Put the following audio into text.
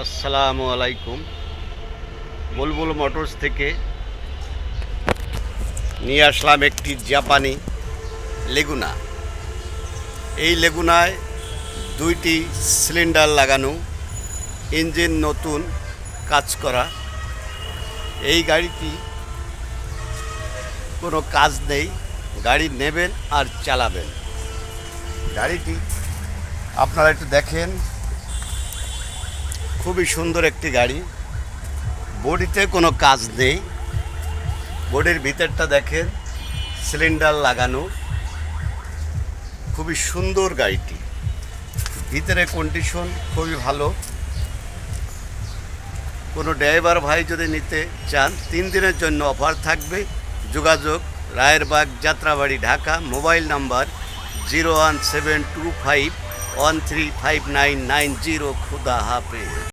আসসালামু আলাইকুম। বুলবুল মোটরস থেকে নিয়ে আসলাম একটি জাপানি লেগুনা। এই লেগুনায় দুইটি সিলিন্ডার লাগানো, ইঞ্জিন নতুন কাজ করা। এই গাড়িটি কোনো কাজ নেই, গাড়ি নেবেন আর চালাবেন। গাড়িটি আপনারা একটু দেখেন। খুবই সুন্দর একটি গাড়ি। বডিতে কোনো কাজ নেই। বডির ভিতরটা দেখেন, সিলিন্ডার লাগানো। খুবই সুন্দর গাড়িটি। ভিতরে কন্ডিশন খুবই ভালো। কোনো ড্রাইভার ভাই যদি নিতে চান, তিন দিনের জন্য অফার থাকবে। যোগাযোগ, Rayerbag, Jatrabari, Dhaka, mobile number zero one seven two five one three five nine nine zero, খুদা হাফেজ।